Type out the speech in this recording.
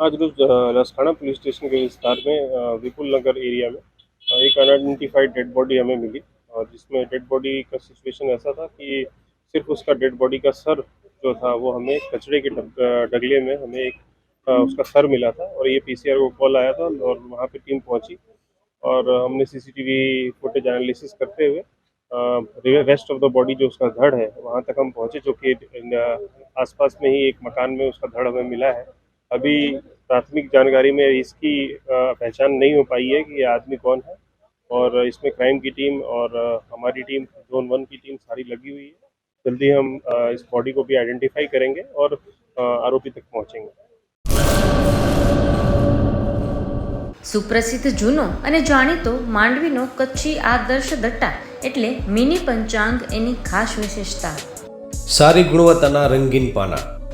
आज रोज लसखाना police station के विस्तार में विपुल नगर एरिया में एक अनआइडेंटिफाइड डेड बॉडी हमें मिली। और जिसमें डेड बॉडी का सिचुएशन ऐसा था कि सिर्फ़ उसका डेड बॉडी का सर जो था, वो हमें कचरे के डगले में हमें एक उसका सर मिला था और ये पीसीआर को कॉल आया था और वहाँ पे टीम पहुँची। और हमने सीसीटीवी फुटेज एनालिसिस करते हुए रेस्ट ऑफ़ द बॉडी जो उसका धड़ है, वहाँ तक हम पहुँचे, जो कि आसपास में ही एक मकान में उसका धड़ हमें मिला है। अभी प्राथमिक जानकारी में इसकी अ, पहचान नहीं हो पाई है कि ये आदमी कौन है और इसमें क्राइम की टीम और अ, हमारी टीम जोन वन की टीम सारी लगी हुई है जल्दी हम अ, इस बॉडी को भी आइडेंटिफाई करेंगे और अ, आरोपी तक पहुंचेंगे સુપ્રસિદ્ધ જૂનો અને જાણીતો માંડવીનો કચ્છી આદર્શ દટ્ટા એટલે મિની પંચાંગ એની ખાસ વિશેષતા સારી ગુણવત્તાના રંગીન પાના